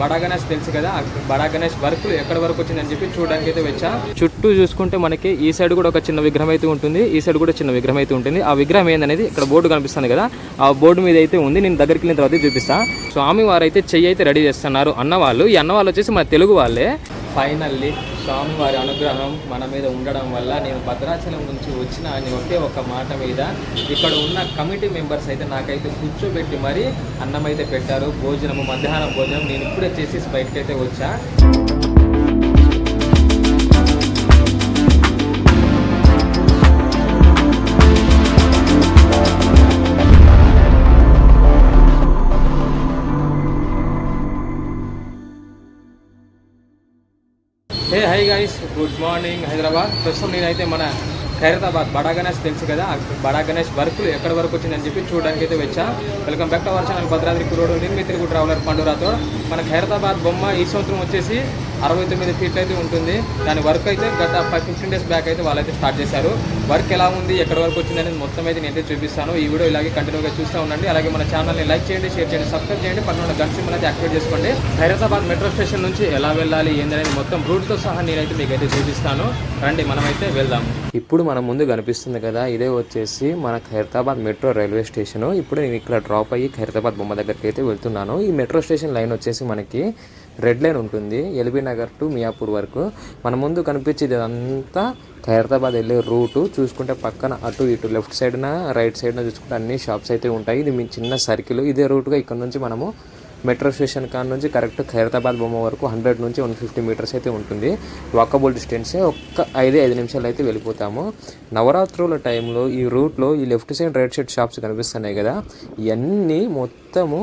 బడా గణేష్ తెలుసు కదా? బడా గణేష్ వర్క్ ఎక్కడ వరకు వచ్చిందని చెప్పి చూడడానికి అయితే వచ్చా. చుట్టూ చూసుకుంటే మనకి ఈ సైడ్ కూడా ఒక చిన్న విగ్రహం అయితే ఉంటుంది ఈ సైడ్ కూడా చిన్న విగ్రహం అయితే ఉంటుంది. ఆ విగ్రహం ఏందనేది ఇక్కడ బోర్డు కనిపిస్తుంది కదా? ఆ బోర్డు మీద అయితే ఉంది నేను దగ్గరికి వెళ్ళిన తర్వాత చూపిస్తా. స్వామి వారు అయితే చెయ్యి అయితే రెడీ చేస్తున్నారు అన్నవాళ్ళు. ఈ అన్నవాళ్ళు వచ్చేసి మన తెలుగు వాళ్ళే. ఫైనల్లీ స్వామివారి అనుగ్రహం మన మీద ఉండడం వల్ల నేను భద్రాచలం నుంచి వచ్చిన అని ఒకే ఒక మాట మీద ఇక్కడ ఉన్న కమిటీ మెంబర్స్ అయితే నాకైతే కూర్చోబెట్టి మరీ అన్నం అయితే పెట్టారు. భోజనము మధ్యాహ్నం భోజనం నేను ఇప్పుడే చేసి బయటకైతే అయితే వచ్చా. Hey hi guys good morning Hyderabad ప్రస్తుతం నేనైతే మన ఖైరతాబాద్ బడా గణేష్ తెలుసు కదా? బడా గణేష్ వర్క్ ఎక్కడ వరకు వచ్చిందని చెప్పి చూడడానికి అయితే వచ్చా. Welcome back to our channel Bhadradri కురోడు. నేను మీ తెలుగు ట్రావెలర్ పండురాతో మన ఖైరతాబాద్ బొమ్మ ఈ సంవత్సరం వచ్చేసి అరవై తొమ్మిది ఫీట్లు అయితే ఉంటుంది. దాని వర్క్ అయితే గత ఫిఫ్టీన్ డేస్ బ్యాక్ అయితే వాళ్ళైతే స్టార్ట్ చేశారు. వర్క్ ఎలా ఉంది ఎక్కడ వరకు వచ్చింది అనేది మొత్తం అయితే నేనైతే చూపిస్తాను. ఈ వీడియో ఇలాగే కంటిన్యూగా చూస్తూ ఉండండి. అలాగే మన ఛానల్ని లైక్ చేయండి షేర్ చేయండి సబ్స్క్రైబ్ చేయండి. పక్కన ఉన్న మనకి సింబల్ అయితే యాక్టివేట్ చేసుకోండి. హైదరాబాద్ మెట్రో స్టేషన్ నుంచి ఎలా వెళ్ళాలి ఏందనేది మొత్తం రూట్తో సహా నేనైతే మీకైతే చూపిస్తాను. రండి మనమైతే వెళ్దాము ఇప్పుడు మన ముందు కనిపిస్తుంది కదా ఇదే వచ్చేసి మన ఖైరతాబాద్ మెట్రో రైల్వే స్టేషన్ ఇప్పుడు నేను ఇక్కడ డ్రాప్ అయ్యి ఖైరతాబాద్ బొమ్మ దగ్గరికి అయితే వెళ్తున్నాను. ఈ మెట్రో స్టేషన్ లైన్ వచ్చేసి మనకి రెడ్ లైన్ ఉంటుంది ఎల్బీ నగర్ టు మియాపూర్ వరకు. మన ముందు కనిపించేది అంతా ఖైరతాబాద్ వెళ్ళే రూటు. చూసుకుంటే పక్కన అటు ఇటు లెఫ్ట్ సైడ్న రైట్ సైడ్న చూసుకుంటే అన్ని షాప్స్ అయితే ఉంటాయి. ఇది మీ చిన్న సర్కిల్. ఇదే రూట్గా ఇక్కడ నుంచి మనము మెట్రో స్టేషన్ కాడ నుంచి కరెక్ట్ ఖైరతాబాద్ బొమ్మ వరకు హండ్రెడ్ నుంచి వన్ ఫిఫ్టీ మీటర్స్ అయితే ఉంటుంది. వాకబుల్ డిస్టెన్సే ఒక్క ఐదే ఐదు నిమిషాలు అయితే వెళ్ళిపోతాము. నవరాత్రుల టైంలో ఈ రూట్లో ఈ left side right side shops కనిపిస్తున్నాయి కదా. ఇవన్నీ మొత్తము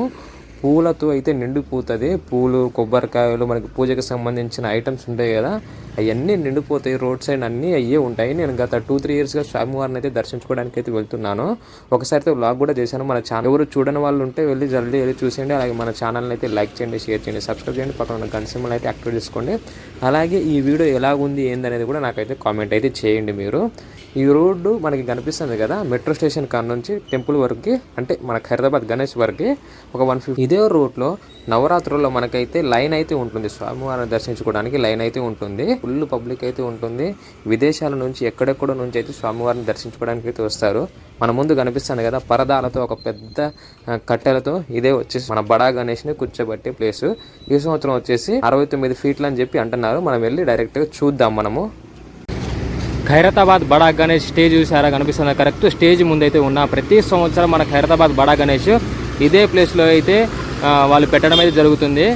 పూలతో అయితే నిండిపోతుంది. పూలు కొబ్బరికాయలు మనకి పూజకి సంబంధించిన ఐటమ్స్ ఉంటాయి కదా అవన్నీ నిండిపోతాయి. రోడ్ సైడ్ అన్నీ అయ్యే ఉంటాయి. నేను గత టూ త్రీ ఇయర్స్గా స్వామివారిని అయితే దర్శించుకోవడానికి అయితే వెళ్తున్నాను. ఒకసారి అయితే వ్లాగ్ కూడా చేశాను. మన ఛానల్ ఎవరు చూడని వాళ్ళు ఉంటే వెళ్ళి జల్దీ వెళ్ళి చూసేయండి. అలాగే మన ఛానల్ని అయితే లైక్ చేయండి షేర్ చేయండి సబ్స్క్రైబ్ చేయండి. పక్కన ఉన్న గన్ సింబల్ అయితే యాక్టివేట్ చేసుకోండి. అలాగే ఈ వీడియో ఎలాగుంది ఏందనేది కూడా నాకైతే కామెంట్ అయితే చేయండి మీరు. ఈ రోడ్డు మనకి కనిపిస్తుంది కదా మెట్రో స్టేషన్ కాడ నుంచి టెంపుల్ వరకు అంటే మన హైదరాబాద్ గణేష్ వరకు ఒక వన్ ఫిఫ్టీ. ఇదే రూట్లో నవరాత్రుల్లో మనకైతే లైన్ అయితే ఉంటుంది. స్వామివారిని దర్శించుకోవడానికి లైన్ అయితే ఉంటుంది. ఫుల్ పబ్లిక్ అయితే ఉంటుంది. విదేశాల నుంచి ఎక్కడెక్కడ నుంచి అయితే స్వామివారిని దర్శించుకోవడానికి అయితే వస్తారు. మన ముందు కనిపిస్తుంది కదా పరదాలతో ఒక పెద్ద కట్టెలతో ఇదే వచ్చేసి మన బడా గణేష్ని కూర్చోబెట్టే ప్లేస్. ఈ సంవత్సరం వచ్చేసి అరవై తొమ్మిది ఫీట్లు అని చెప్పి అంటున్నారు. మనం వెళ్ళి డైరెక్ట్గా చూద్దాం మనము. ఖైరతాబాద్ బడా గణేష్ స్టేజ్ చూసారా కనిపిస్తుంది కరెక్ట్ స్టేజ్ ముందైతే ఉన్న ప్రతి సంవత్సరం మన ఖైరతాబాద్ బడా గణేష్ ఇదే ప్లేస్లో అయితే వాళ్ళు పెట్టడం అయితే జరుగుతుంది.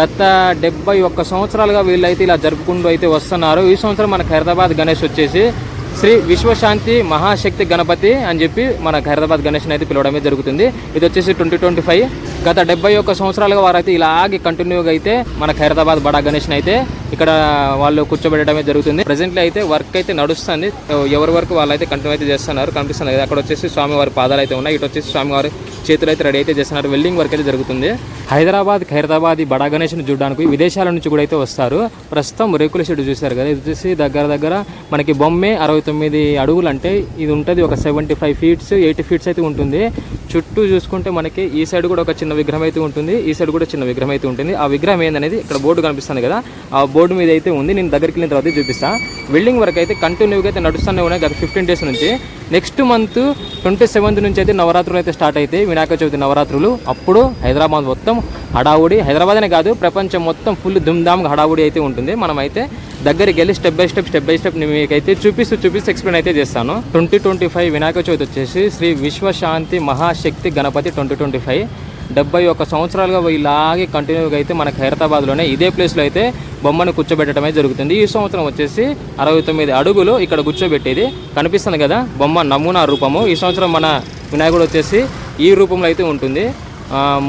గత డెబ్బై ఒక్క సంవత్సరాలుగా వీళ్ళైతే ఇలా జరుపుకుంటూ అయితే వస్తున్నారు. ఈ సంవత్సరం మన ఖైరతాబాద్ గణేష్ వచ్చేసి శ్రీ విశ్వశాంతి మహాశక్తి గణపతి అని చెప్పి మన ఖైరతాబాద్ గణేష్ని అయితే పిలవడమే జరుగుతుంది. ఇది వచ్చేసి ట్వంటీ ట్వంటీ ఫైవ్. గత డెబ్బై ఒక్క సంవత్సరాలుగా వారైతే ఇలాగే కంటిన్యూగా అయితే మన ఖైరతాబాద్ బడా గణేష్ని అయితే ఇక్కడ వాళ్ళు కూర్చోబెట్టడమే జరుగుతుంది. ప్రజెంట్లీ అయితే వర్క్ అయితే నడుస్తుంది. Uh, ఎవరి వరకు వాళ్ళు అయితే కంటిన్యూ అయితే చేస్తున్నారు కనిపిస్తుంది కదా. అక్కడ వచ్చేసి స్వామివారి పాదాలు అయితే ఉన్నాయి. ఇటు వచ్చేసి స్వామివారి చేతులు అయితే రెడీ అయితే చేస్తున్నారు. వెల్డింగ్ వర్క్ అయితే జరుగుతుంది. హైదరాబాద్ ఖైరతాబాద్ ఈ బడా గణేష్ని చూడడానికి విదేశాల నుంచి కూడా అయితే వస్తారు. ప్రస్తుతం రేకుల షెడ్ చూశారు కదా. ఇది వచ్చేసి దగ్గర దగ్గర మనకి బొమ్మే అరవై తొమ్మిది అడుగులు అంటే ఇది ఉంటుంది ఒక seventy five feets eighty feets అయితే ఉంటుంది. చుట్టూ చూసుకుంటే మనకి ఈ సైడ్ కూడా ఒక చిన్న విగ్రహం అయితే ఉంటుంది. ఈ సైడ్ కూడా చిన్న విగ్రహం అయితే ఉంటుంది. ఆ విగ్రహం ఏందనేది ఇక్కడ బోర్డు కనిపిస్తుంది కదా. ఆ బోర్డు మీద అయితే ఉంది. నేను దగ్గరికి వెళ్ళిన తర్వాత చూపిస్తా. బిల్డింగ్ వరకు అయితే కంటిన్యూగా అయితే నడుస్తూనే ఉన్నాయి. గత ఫిఫ్టీన్ డేస్ నుంచి. నెక్స్ట్ మంత్ ట్వంటీ సెవెంత్ నుంచి అయితే నవరాత్రులు అయితే స్టార్ట్ అయితే వినాయక చవితి నవరాత్రులు. అప్పుడు హైదరాబాద్ మొత్తం హడావుడి హైదరాబాద్ అనే కాదు ప్రపంచం మొత్తం ఫుల్ దుమ్దామ్గా హడావుడి అయితే ఉంటుంది. మనమైతే దగ్గరికి వెళ్ళి step by step step by step మీకైతే చూపిస్తూ చూపిస్తూ ఎక్స్ప్లెయిన్ అయితే చేస్తాను. Twenty twenty five Vinayaka Chavithi వచ్చేసి Shri Vishwashanti Mahashakti Ganapati twenty twenty five డెబ్బై ఒక్క సంవత్సరాలుగా ఇలాగే కంటిన్యూగా అయితే మనకు హైదరాబాద్లోనే ఇదే ప్లేస్లో అయితే బొమ్మను కూర్చోబెట్టడమే జరుగుతుంది. ఈ సంవత్సరం వచ్చేసి అరవై తొమ్మిది అడుగులు ఇక్కడ కూర్చోబెట్టేది. కనిపిస్తుంది కదా బొమ్మ నమూనా రూపము. ఈ సంవత్సరం మన వినాయకుడు వచ్చేసి ఈ రూపంలో అయితే ఉంటుంది.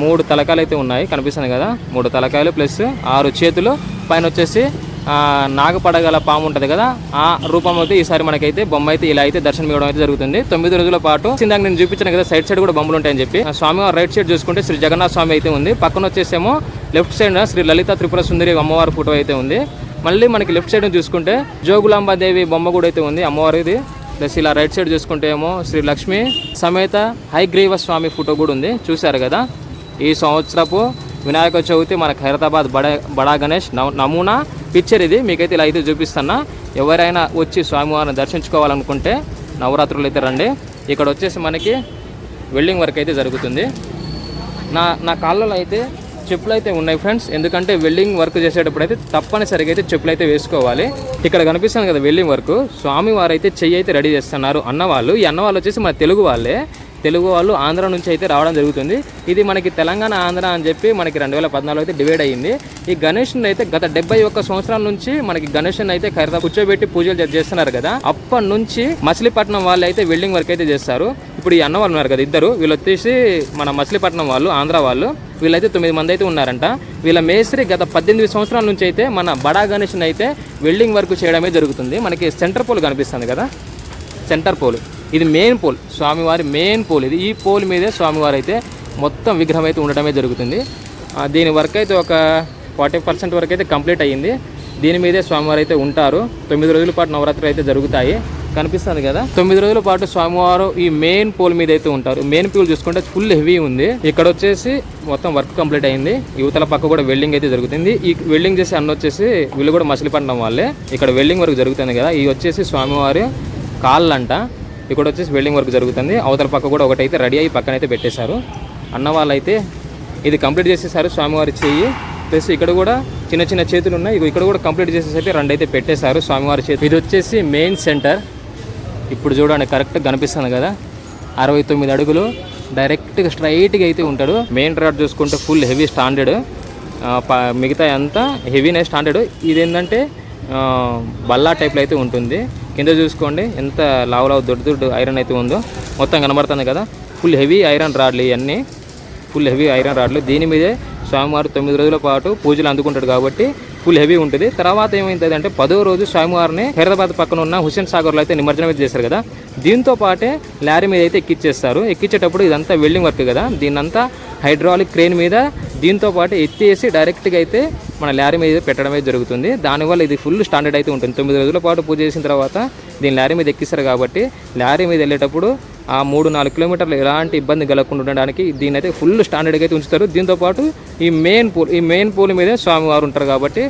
మూడు తలకాయలు అయితే ఉన్నాయి. కనిపిస్తుంది కదా మూడు తలకాయలు ప్లస్ ఆరు చేతులు. పైన వచ్చేసి నాగపడగల పాము ఉంటుంది కదా ఆ రూపం అయితే ఈసారి మనకైతే బొమ్మ అయితే ఇలా అయితే దర్శనం ఇవ్వడం అయితే జరుగుతుంది. తొమ్మిది రోజుల పాటు ఇందాక నేను చూపించాను కదా సైడ్ సైడ్ కూడా బొమ్మలు ఉంటాయని చెప్పి. స్వామివారి స్వామి రైట్ సైడ్ చూసుకుంటే శ్రీ జగన్నాథ స్వామి అయితే ఉంది. పక్కన వచ్చేసేమో లెఫ్ట్ సైడ్ శ్రీ లలిత త్రిపుర సుందరి అమ్మవారి ఫోటో అయితే ఉంది. మళ్ళీ మనకి లెఫ్ట్ సైడ్ చూసుకుంటే జోగులాంబాదేవి బొమ్మ కూడా అయితే ఉంది అమ్మవారిది. ప్లస్ ఇలా రైట్ సైడ్ చూసుకుంటే ఏమో శ్రీ లక్ష్మి సమేత హైగ్రీవ స్వామి ఫోటో కూడా ఉంది. చూశారు కదా? ఈ సంవత్సరపు వినాయక చవితి మన ఖైరతాబాద్ బడా బడా గణేష్ నమూనా. పిక్చర్ ఇది. మీకైతే ఇలా అయితే చూపిస్తున్నా. ఎవరైనా వచ్చి స్వామివారిని దర్శించుకోవాలనుకుంటే నవరాత్రులు అయితే రండి. ఇక్కడ వచ్చేసి మనకి వెల్డింగ్ వర్క్ అయితే జరుగుతుంది. నా నా కాళ్ళలో అయితే చెప్పులు అయితే ఉన్నాయి ఫ్రెండ్స్ ఎందుకంటే వెల్డింగ్ వర్క్ చేసేటప్పుడు అయితే తప్పనిసరిగా అయితే చెప్పులు అయితే వేసుకోవాలి. ఇక్కడ కనిపిస్తుంది కదా వెల్డింగ్ వర్క్ స్వామి వారు అయితే చెయ్యి అయితే రెడీ చేస్తున్నారు అన్నవాళ్ళు. ఈ అన్నవాళ్ళు వచ్చేసి మన తెలుగు వాళ్ళే. తెలుగు వాళ్ళు ఆంధ్ర నుంచి అయితే రావడం జరుగుతుంది. ఇది మనకి తెలంగాణ ఆంధ్ర అని చెప్పి మనకి రెండు వేల పద్నాలుగు అయితే డివైడ్ అయ్యింది. ఈ గణేష్ని అయితే గత డెబ్బై ఒక్క సంవత్సరాల నుంచి మనకి గణేష్ని అయితే ఖైరతా కూర్చోబెట్టి పూజలు చేస్తున్నారు కదా. అప్పటి నుంచి మచిలీపట్నం వాళ్ళు అయితే వెల్డింగ్ వర్క్ అయితే చేస్తారు. ఇప్పుడు ఈ అన్న వాళ్ళు ఉన్నారు కదా ఇద్దరు. వీళ్ళు వచ్చేసి మన మచిలీపట్నం వాళ్ళు ఆంధ్ర వాళ్ళు. వీళ్ళైతే తొమ్మిది మంది అయితే ఉన్నారంట. వీళ్ళ మేస్త్రి గత పద్దెనిమిది సంవత్సరాల నుంచి అయితే మన బడా గణేష్ని అయితే వెల్డింగ్ వర్క్ చేయడమే జరుగుతుంది. మనకి సెంటర్ పోల్ కనిపిస్తుంది కదా. Centre pole. ఇది మెయిన్ పోల్ స్వామివారి మెయిన్ పోల్ ఇది. ఈ పోల్ మీదే స్వామివారు అయితే మొత్తం విగ్రహం అయితే ఉండటమే జరుగుతుంది దీని వర్క్ అయితే ఒక ఫార్టీ పర్సెంట్ వరకు అయితే కంప్లీట్ అయ్యింది. దీని మీదే స్వామివారు అయితే ఉంటారు. తొమ్మిది రోజుల పాటు నవరాత్రులు అయితే జరుగుతాయి. కనిపిస్తుంది కదా? తొమ్మిది రోజుల పాటు స్వామివారు ఈ మెయిన్ పోల్ మీద అయితే ఉంటారు. మెయిన్ పోల్ చూసుకుంటే ఫుల్ హెవీ ఉంది. ఇక్కడ వచ్చేసి మొత్తం వర్క్ కంప్లీట్ అయింది. యువతల పక్క కూడా వెల్డింగ్ అయితే జరుగుతుంది. ఈ వెల్డింగ్ చేసి అన్న వచ్చేసి వీళ్ళు కూడా మచిలీపట్నం వాళ్ళే. ఇక్కడ వెల్డింగ్ వర్క్ జరుగుతుంది కదా? ఇది వచ్చేసి స్వామివారి కాళ్ళంట. ఇక్కడ వచ్చేసి వెల్డింగ్ వర్క్ జరుగుతుంది. అవతల పక్క కూడా ఒకటైతే రెడీ అయ్యి పక్కన అయితే పెట్టేశారు. అన్న వాళ్ళైతే ఇది కంప్లీట్ చేసేసారు స్వామివారి చేయి. ప్లస్ ఇక్కడ కూడా చిన్న చిన్న చేతులు ఉన్నాయి. ఇక్కడ కూడా కంప్లీట్ చేసేసి అయితే రెండు అయితే పెట్టేశారు స్వామివారి చేతి ఇది వచ్చేసి మెయిన్ సెంటర్ ఇప్పుడు చూడండి కరెక్ట్ కనిపిస్తుంది కదా. అరవై తొమ్మిది అడుగులు. డైరెక్ట్గా స్ట్రైట్గా అయితే ఉంటాడు. మెయిన్ రాడ్ చూసుకుంటే ఫుల్ హెవీ స్టాండర్డ్ మిగతా అంతా హెవీనే స్టాండర్డ్ ఇది ఏంటంటే బల్లా టైప్లో అయితే ఉంటుంది. కింద చూసుకోండి. ఎంత లావు లావు దొడ్డు దొడ్డు ఐరన్ అయితే ఉందో మొత్తం కనబడుతుంది కదా. ఫుల్ హెవీ ఐరన్ రాడ్లు ఇవన్నీ. ఫుల్ హెవీ ఐరన్ రాడ్లు దీని మీదే స్వామివారు తొమ్మిది రోజుల పాటు పూజలు అందుకుంటాడు కాబట్టి ఫుల్ హెవీ ఉంటుంది. తర్వాత ఏమైంది అంటే పదో రోజు స్వామివారిని హైదరాబాద్ పక్కన ఉన్న హుస్సేన్ సాగర్లో అయితే నిమజ్జనం అయితే చేశారు కదా. దీంతో పాటే లారీ మీద అయితే ఎక్కిచ్చేస్తారు. ఎక్కించేటప్పుడు ఇదంతా వెల్డింగ్ వర్క్ కదా. దీన్నంతా హైడ్రాలిక్ క్రేన్ మీద దీంతో పాటు ఎత్తేసి డైరెక్ట్గా అయితే మన లారీ మీద పెట్టడమే జరుగుతుంది. దానివల్ల ఇది ఫుల్ స్టాండర్డ్ అయితే ఉంటుంది. తొమ్మిది రోజుల పాటు పూజ చేసిన తర్వాత దీని లారీ మీద ఎక్కిస్తారు కాబట్టి లారీ మీద వెళ్ళేటప్పుడు ఆ మూడు నాలుగు కిలోమీటర్లు ఎలాంటి ఇబ్బంది కలగకుండా ఉండడానికి దీని అయితే ఫుల్ స్టాండర్డ్గా అయితే ఉంచుతారు. దీంతో పాటు ఈ మెయిన్ పూల్ ఈ మెయిన్ పూల్ మీదే స్వామివారు ఉంటారు కాబట్టి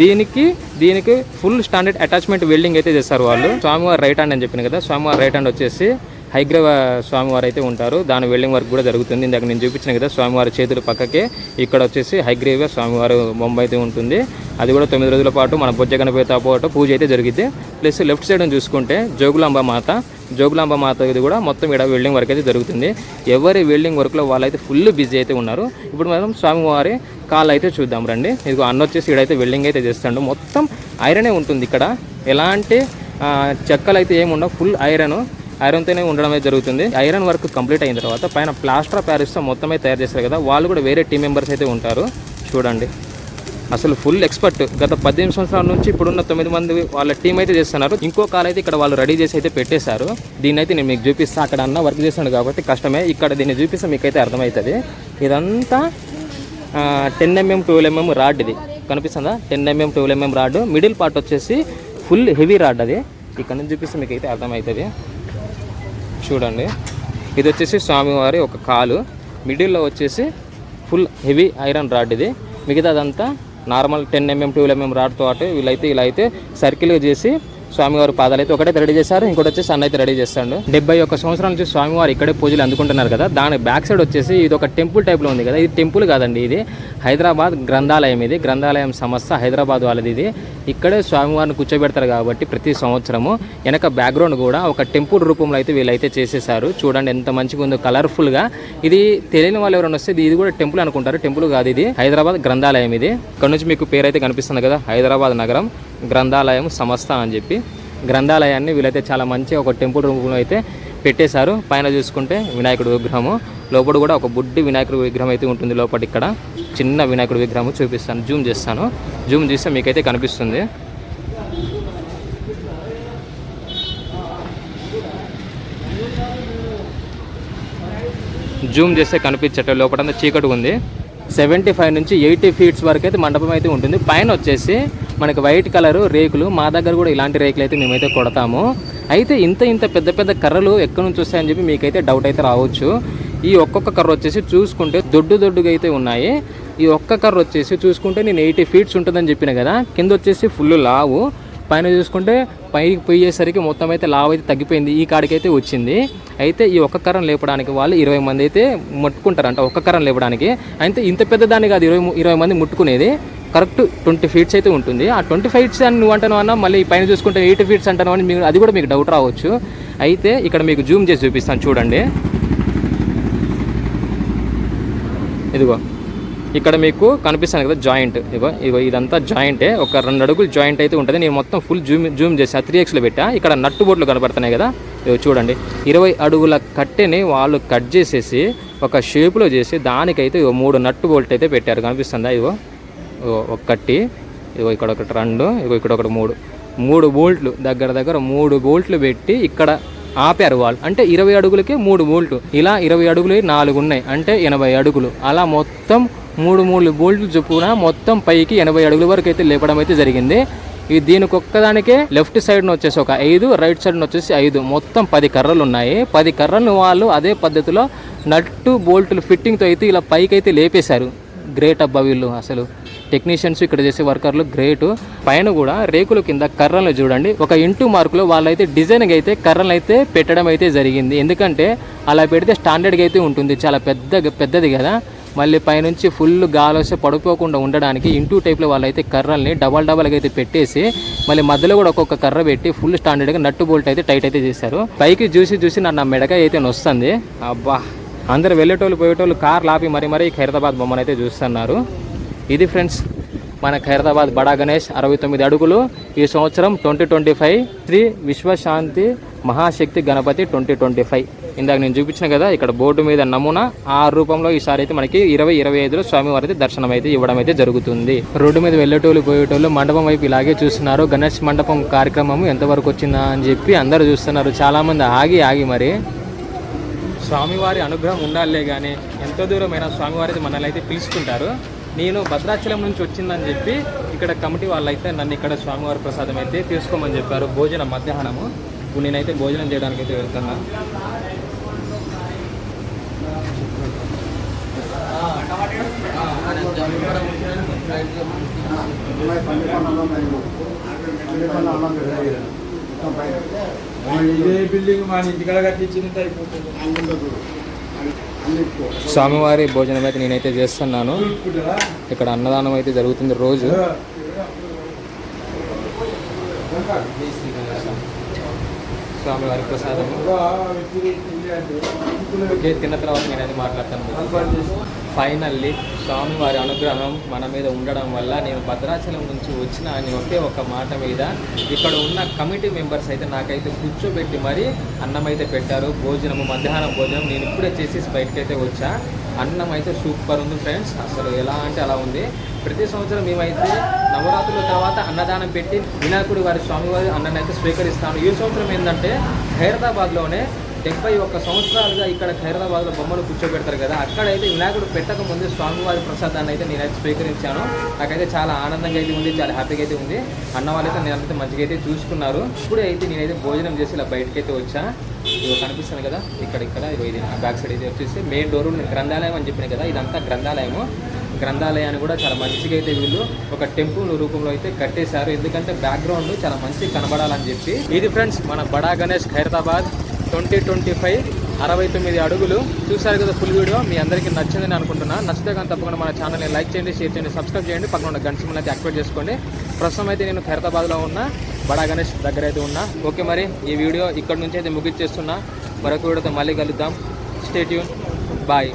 దీనికి దీనికి ఫుల్ స్టాండర్డ్ అటాచ్మెంట్ వెల్డింగ్ అయితే చేస్తారు వాళ్ళు. స్వామివారి రైట్ హ్యాండ్ అని చెప్పిన కదా స్వామివారి రైట్ హ్యాండ్ వచ్చేసి హైగ్రవ స్వామివారు అయితే ఉంటారు. దాని వెల్డింగ్ వర్క్ కూడా జరుగుతుంది. ఇందాక నేను చూపించిన కదా స్వామివారి చేతుల పక్కకే ఇక్కడ వచ్చేసి హైగ్రీవ స్వామివారు బొమ్మ అయితే ఉంటుంది. అది కూడా తొమ్మిది రోజుల పాటు మన బొజ్జ గణపతితో పాటు పూజ అయితే జరిగింది ప్లస్ లెఫ్ట్ సైడ్ చూసుకుంటే జోగులాంబ మాత జోగులాంబ మాత ఇది కూడా మొత్తం ఇక్కడ వెల్డింగ్ వర్క్ అయితే జరుగుతుంది. ఎవరి వెల్డింగ్ వర్క్లో వాళ్ళైతే ఫుల్ బిజీ అయితే ఉన్నారు. ఇప్పుడు మనం స్వామివారి కాళ్ళు అయితే చూద్దాం రండి. ఇదిగో అన్న వచ్చేసి ఇక్కడైతే వెల్డింగ్ అయితే చేస్తాడు. మొత్తం ఐరనే ఉంటుంది ఇక్కడ. ఎలాంటి చెక్కలు అయితే ఏమి ఫుల్ ఐరన్. ఐరన్తోనే ఉండడం అయితే జరుగుతుంది. ఐరన్ వర్క్ కంప్లీట్ అయిన తర్వాత పైన ప్లాస్టర్ ఆఫ్ ప్యారిస్తో మొత్తమే తయారు చేస్తారు కదా వాళ్ళు కూడా వేరే టీం మెంబర్స్ అయితే ఉంటారు. చూడండి. అసలు ఫుల్ ఎక్స్పర్ట్. గత పద్దెనిమిది సంవత్సరాల నుంచి ఇప్పుడున్న తొమ్మిది మంది వాళ్ళ టీం అయితే చేస్తున్నారు. ఇంకో కాల్ అయితే ఇక్కడ వాళ్ళు రెడీ చేసి అయితే పెట్టేశారు. దీన్ని అయితే నేను మీకు చూపిస్తా. అక్కడ అన్న వర్క్ చేస్తున్నాడు కాబట్టి కష్టమే. ఇక్కడ దీన్ని చూపిస్తే మీకు అయితే అర్థమవుతుంది. ఇదంతా ten mm twelve mm rod ఇది. కనిపిస్తుందా? Ten mm twelve mm rod. Middle part వచ్చేసి ఫుల్ హెవీ రాడ్ అది. ఇక్కడ నుంచి చూపిస్తే మీకు అయితే అర్థమవుతుంది. చూడండి. ఇది వచ్చేసి స్వామివారి ఒక కాలు. మిడిల్లో వచ్చేసి ఫుల్ హెవీ ఐరన్ రాడ్ ఇది. మిగతాదంతా normal ten mm twelve mm రాడ్తో పాటు వీళ్ళైతే ఇలా అయితే సర్కిల్గా చేసి స్వామివారి పాదాలు అయితే ఒకటే రెడీ చేశారు ఇంకోటి వచ్చేసి అన్న అయితే రెడీ చేస్తాడు. డెబ్బై ఒక్క సంవత్సరం నుంచి స్వామివారు ఇక్కడే పూజలు అందుకుంటున్నారు కదా దాని బ్యాక్ సైడ్ వచ్చేసి ఇది ఒక టెంపుల్ టైప్లో ఉంది కదా ఇది టెంపుల్ కాదండి ఇది. హైదరాబాద్ గ్రంథాలయం ఇది గ్రంథాలయం సంస్థ హైదరాబాద్ వాళ్ళది ఇది. ఇక్కడే స్వామివారిని కూర్చోబెడతారు కాబట్టి ప్రతి సంవత్సరము వెనక బ్యాక్గ్రౌండ్ కూడా ఒక టెంపుల్ రూపంలో అయితే వీళ్ళైతే చేసేసారు చూడండి ఎంత మంచిగా ఉందో కలర్ఫుల్గా ఇది తెలియని వాళ్ళు ఎవరైనా వస్తే ఇది కూడా టెంపుల్ అనుకుంటారు టెంపుల్ కాదు ఇది. హైదరాబాద్ గ్రంథాలయం ఇది. ఇక్కడ నుంచి మీకు పేరు అయితే కనిపిస్తుంది కదా హైదరాబాద్ నగరం గ్రంథాలయం సంస్థ అని చెప్పి. గ్రంథాలయాన్ని వీళ్ళైతే చాలా మంచి ఒక టెంపుల్ రూపంలో అయితే పెట్టేశారు. పైన చూసుకుంటే వినాయకుడు విగ్రహము. లోపల కూడా ఒక బుడ్డి వినాయకుడు విగ్రహం అయితే ఉంటుంది లోపల ఇక్కడ. చిన్న వినాయకుడు విగ్రహం చూపిస్తాను. జూమ్ చేస్తాను. జూమ్ చేస్తే మీకైతే కనిపిస్తుంది. జూమ్ చేస్తే కనిపించట లోపలంతా చీకటి ఉంది. సెవెంటీ ఫైవ్ నుంచి ఎయిటీ ఫీట్స్ వరకు అయితే మండపం అయితే ఉంటుంది. పైన వచ్చేసి మనకి వైట్ కలర్ రేకులు మా దగ్గర కూడా ఇలాంటి రేకులు అయితే మేమైతే కొడతాము. అయితే ఇంత ఇంత పెద్ద పెద్ద కర్రలు ఎక్కడి నుంచి వస్తాయని చెప్పి మీకైతే డౌట్ అయితే రావచ్చు. ఈ ఒక్కొక్క కర్ర వచ్చేసి చూసుకుంటే దొడ్డు దొడ్డుగా అయితే ఉన్నాయి. ఈ ఒక్క కర్ర వచ్చేసి చూసుకుంటే నేను ఎయిటీ ఫీట్స్ ఉంటుందని చెప్పిన కదా కింద వచ్చేసి ఫుల్ లావు. పైన చూసుకుంటే పైకి పోయేసరికి మొత్తం అయితే లావు అయితే తగ్గిపోయింది. ఈ కాడికైతే వచ్చింది. అయితే ఈ ఒక్క కర్రను లేపడానికి వాళ్ళు ఇరవై మంది అయితే ముట్టుకుంటారంట. ఒక్క కర్రను లేపడానికి. అయితే ఇంత పెద్ద దాన్ని కాదు ఇరవై ఇరవై మంది ముట్టుకునేది. కరెక్ట్ ట్వంటీ ఫీట్స్ అయితే ఉంటుంది. ఆ ట్వంటీ ఫీట్స్ అని నువ్వు అంటాను అన్న మళ్ళీ పైన చూసుకుంటే ఎయిటీ ఫీట్స్ అంటాను అని మీకు అది కూడా మీకు డౌట్ రావచ్చు. అయితే ఇక్కడ మీకు జూమ్ చేసి చూపిస్తాను. చూడండి. ఇదిగో. ఇక్కడ మీకు కనిపిస్తాను కదా జాయింట్. ఇగో ఇగో ఇదంతా జాయింటే ఒక రెండు అడుగులు జాయింట్ అయితే ఉంటుంది. నేను మొత్తం ఫుల్ జూమ్ జూమ్ చేసి త్రీ ఎక్స్లో పెట్టా. ఇక్కడ నట్టు బోట్లు కనబడుతున్నాయి కదా చూడండి. ఇరవై అడుగుల కట్టెని వాళ్ళు కట్ చేసేసి ఒక షేప్లో చేసి దానికైతే ఇగో మూడు నట్టు బోల్ట్ అయితే పెట్టారు. కనిపిస్తుందా? ఇగో ఒకటి ఇగో ఇక్కడ ఒకటి రెండు ఇగో ఇక్కడ ఒకటి మూడు. మూడు బోల్ట్లు దగ్గర దగ్గర మూడు బోల్ట్లు పెట్టి ఇక్కడ ఆపారు వాళ్ళు. అంటే ఇరవై అడుగులకి మూడు బోల్ట్లు. ఇలా ఇరవై అడుగులు నాలుగు ఉన్నాయి. అంటే ఎనభై అడుగులు. అలా మొత్తం మూడు మూడు బోల్ట్లు చొప్పున మొత్తం పైకి ఎనభై అడుగుల వరకు అయితే లేపడం అయితే జరిగింది. ఇది దీనికి ఒక్కదానికే లెఫ్ట్ సైడ్ వచ్చేసి ఒక ఐదు రైట్ సైడ్ వచ్చేసి ఐదు. మొత్తం పది కర్రలు ఉన్నాయి. పది కర్రలను వాళ్ళు అదే పద్ధతిలో నట్టు బోల్టులు ఫిట్టింగ్తో అయితే ఇలా పైకి అయితే లేపేశారు. గ్రేట్ అబ్బా వీళ్ళు అసలు. టెక్నీషియన్స్ ఇక్కడ చేసే వర్కర్లు గ్రేట్. పైన కూడా రేకుల కింద కర్రలు చూడండి. ఒక ఇంటూ మార్కులో వాళ్ళైతే డిజైన్గా అయితే కర్రలు అయితే పెట్టడం అయితే జరిగింది. ఎందుకంటే అలా పెడితే స్టాండర్డ్గా అయితే ఉంటుంది. చాలా పెద్ద పెద్దది కదా. మళ్ళీ పైనుంచి ఫుల్ గాలి వస్తే పడిపోకుండా ఉండడానికి ఇంటూ టైప్లో వాళ్ళైతే కర్రల్ని డబల్ డబల్గా అయితే పెట్టేసి మళ్ళీ మధ్యలో కూడా ఒక్కొక్క కర్ర పెట్టి ఫుల్ స్టాండర్డ్గా నట్టు బోల్ట్ అయితే టైట్ అయితే చేశారు. పైకి చూసి చూసి నా నా మెడక అయితే నొస్తుంది. అబ్బా! అందరు వెళ్ళేటోళ్ళు పోయేటోళ్ళు కార్ లాపి మరి మరీ హైదరాబాద్ బొమ్మను అయితే చూస్తున్నారు. ఇది ఫ్రెండ్స్ మన ఖైరతాబాద్ బడా గణేష్ అరవై తొమ్మిది అడుగులు. ఈ సంవత్సరం twenty twenty five Shri Vishwashanti Mahashakti Ganapati twenty twenty five. ఇందాక నేను చూపించిన కదా ఇక్కడ బోర్డు మీద నమూనా. ఆ రూపంలో ఈసారి అయితే మనకి ఇరవై ఇరవై ఐదులో స్వామివారి అయితే దర్శనం అయితే ఇవ్వడం అయితే జరుగుతుంది. రోడ్డు మీద వెళ్ళేటోళ్ళు పోయేటోళ్ళు మండపం వైపు ఇలాగే చూస్తున్నారు. గణేష్ మండపం కార్యక్రమం ఎంతవరకు వచ్చిందా అని చెప్పి అందరూ చూస్తున్నారు. చాలామంది ఆగి ఆగి మరి. స్వామివారి అనుగ్రహం ఉండాలే కానీ ఎంతో దూరమైన స్వామివారి అయితే మనల్ని అయితే పిలుచుకుంటారు. నేను భద్రాచలం నుంచి వచ్చిందని చెప్పి ఇక్కడ కమిటీ వాళ్ళైతే నన్ను ఇక్కడ స్వామివారి ప్రసాదం అయితే తీసుకోమని చెప్పారు భోజనం మధ్యాహ్నము ఇప్పుడు నేనైతే భోజనం చేయడానికి అయితే వెళ్తున్నా ఇదే బిల్డింగ్ మా ఇంటికాడ కట్టించినట్టు అయిపోతుంది స్వామివారి భోజనం అయితే నేనైతే చేస్తున్నాను. ఇక్కడ అన్నదానం అయితే జరుగుతుంది రోజు. స్వామివారి ప్రసాదము ఓకే తిన్న తర్వాత నేను అది మాట్లాడతాను. ఫైనల్లీ స్వామివారి అనుగ్రహం మన మీద ఉండడం వల్ల నేను భద్రాచలం నుంచి వచ్చిన అని ఒకే ఒక మాట మీద ఇక్కడ ఉన్న కమిటీ మెంబర్స్ అయితే నాకైతే కూర్చోబెట్టి మరీ అన్నం అయితే పెట్టారు. భోజనము మధ్యాహ్నం భోజనం నేను ఇప్పుడే చేసి బయటకైతే వచ్చా. అన్నం అయితే సూపర్ ఉంది ఫ్రెండ్స్. అసలు ఎలా అంటే అలా ఉంది. ప్రతి సంవత్సరం మేమైతే నవరాత్రుల తర్వాత అన్నదానం పెట్టి వినాయకుడి వారి స్వామివారి అన్నని అయితే స్వీకరిస్తాను ఈ సంవత్సరం ఏంటంటే హైదరాబాద్లోనే డెబ్బై ఒక్క సంవత్సరాలుగా ఇక్కడ ఖైరతాబాద్లో బొమ్మలు కూర్చోబెడతారు కదా అక్కడైతే వినాయకుడు పెట్టక ముందే స్వామివారి ప్రసాదాన్ని అయితే నేనైతే స్వీకరించాను. నాకైతే చాలా ఆనందంగా అయితే ఉంది చాలా హ్యాపీగా అయితే ఉంది. అన్న వాళ్ళైతే నేనైతే మంచిగా అయితే చూసుకున్నారు. ఇప్పుడే అయితే నేనైతే భోజనం చేసి ఇలా బయటకైతే వచ్చా. ఇదిగో కనిపిస్తుంది కదా ఇక్కడ ఇక్కడ ఇది బ్యాక్ సైడ్ అయితే వచ్చేసి మెయిన్ డోర్ గ్రంథాలయం అని చెప్పిన కదా ఇదంతా గ్రంథాలయము. గ్రంథాలయాన్ని కూడా చాలా మంచిగా అయితే వీళ్ళు ఒక టెంపుల్ రూపంలో అయితే కట్టేశారు. ఎందుకంటే బ్యాక్గ్రౌండ్ చాలా మంచిగా కనబడాలని చెప్పి. ఇది ఫ్రెండ్స్ మన Bada Ganesh Khairatabad. Twenty twenty five అరవై తొమ్మిది అడుగులు. చూసారు కదా ఫుల్ వీడియో మీ అందరికీ నచ్చిందని అనుకుంటున్నా. నచ్చితే కానీ తప్పకుండా మన ఛానల్ని లైక్ చేయండి షేర్ చేయండి సబ్స్క్రైబ్ చేయండి. పక్కన ఉన్న గంట సింబల్ అయితే యాక్టివేట్ చేసుకోండి. ప్రస్తుతం అయితే నేను ఖైరతాబాద్లో ఉన్న బడా గణేష్ దగ్గర అయితే ఉన్నా. ఓకే మరి ఈ వీడియో ఇక్కడ నుంచి అయితే ముగించేస్తున్నా మరొక వీడియోతో మళ్ళీ కలుద్దాం. Stay tune bye